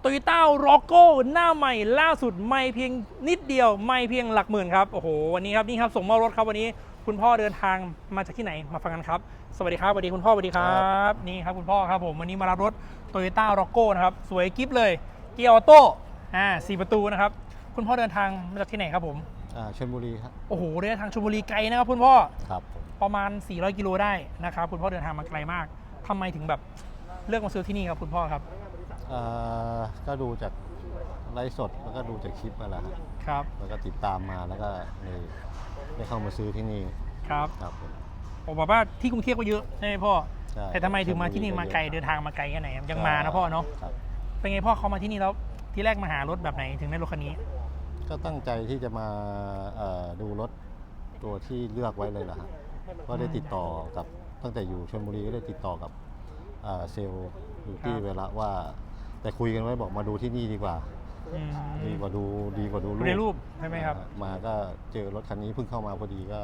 โตโยต้ารอโก้หน้าใหม่ล่าสุดไม่เพียงนิดเดียวไม่เพียงหลักหมื่นครับ โอ้โห วันนี้ครับนี่ครับส่งมอบรถครับวันนี้ คุณพ่อเดินทางมาจากที่ไหนมาฟังกันครับ สวัสดีครับสวัสดีคุณพ่อสวัสดีครับนี่ครับคุณพ่อครับผมวันนี้มารับรถโตโยต้ารอโก้นะครับสวยกิ๊บเลยเกียร์ออโต้อ่าสี่ประตูนะครับคุณพ่อเดินทางมาจากที่ไหนครับผมอ่าชลบุรีครับโอ้โหเดินทางชลบุรีไกลนะครับคุณพ่อครับผมประมาณ 400 กิโลได้นะครับคุณพ่อเดินทางมาไกลมากทำไมถึงแบบเลือกมาซื้อที่นี่ครับคุณพ่อครับอ่า ก็ดูจากไลฟ์สดแล้วก็ดูจากคลิปมาแหละครับครับแล้วก็ติดตามมาแล้วก็เลยได้เข้ามาซื้อที่นี่ครับครับผมผมบอกว่าที่กรุงเทพก็เยอะใช่ไหมพ่อใช่แต่ทำไมถึงมาที่นี่ชลบุรีมาไกลเดินทางมาไกลแค่ไหนครับยังมานะพ่อเนาะครับ เป็นไงพ่อเขามาที่นี่แล้วที่แรกมาหารถแบบไหนถึงได้รถคันนี้ ก็ตั้งใจที่จะมาเอ่อดูรถตัวที่เลือกไว้เลยล่ะฮะก็ได้ติดต่อกับตั้งแต่อยู่ชลบุรีก็ได้ติดต่อกับเอ่อเซลล์อยู่ที่ครับ เวลาว่า แต่คุยกันไว้บอกมาดูที่นี่ดีกว่า อืมดีกว่าดูดีกว่าดูดูในรูปใช่ไหมครับอ่ามาก็เจอรถคันนี้เพิ่งเข้ามาพอดีก็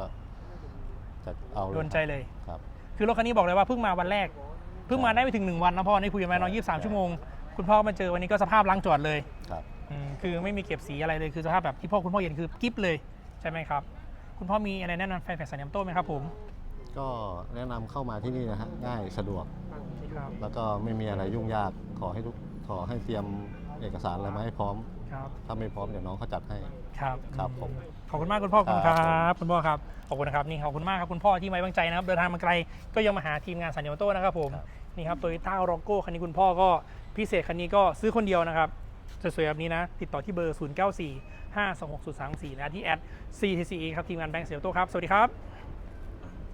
จะเอาเลยโดนใจเลย ครับ คือรถคันนี้บอกเลยว่าเพิ่งมาวันแรก เพิ่งมาได้ไม่ถึงหนึ่งวันนะพ่อนี่คุยกันมาเนาะยี่สามชั่วโมง คุณพ่อมาเจอวันนี้ก็สภาพล้างจอดเลยครับ อืมคือไม่มีเก็บสีอะไรเลยคือสภาพแบบที่พ่อคุณพ่อเห็นคือกิ๊บเลยใช่ไหมครับ คุณพ่อมีอะไรแนะนำแฟนแฟนสายน้ำโต้ไหมครับผมก็แนะนำเข้ามาที่นี่นะฮะง่ายสะดวก ครับ แล้วก็ไม่มีอะไรยุ่งยากขอให้ทุก ขอให้เตรียมเอกสารอะไรมาให้พร้อม ครับถ้าไม่พร้อมเดี๋ยวน้องเขาจัดให้ ครับครับผมขอบคุณมากคุณพ่อขอบคุณคครัรับ บ คุณพ่อครับขอบคุณนะครับนี่ขอบคุณมากครับคุณพ่อที่ไว้วางใจนะครับเดินทางมาไกลก็ยังมาหาทีมงานสัญญาโต้นะครับผมนี่ครับโตโยต้ารอโก้คันนี้คุณพ่อก็พิเศษคันนี้ก็ซื้อคนเดียวนะครับสวยๆแบบนี้นะ ติดต่อที่เบอร์ 0 9 4 5 2 6 0 3 4 และที่แอด CTCE ครับทีมงานแบงก์เสียวโต้ครับสวัสดีครับ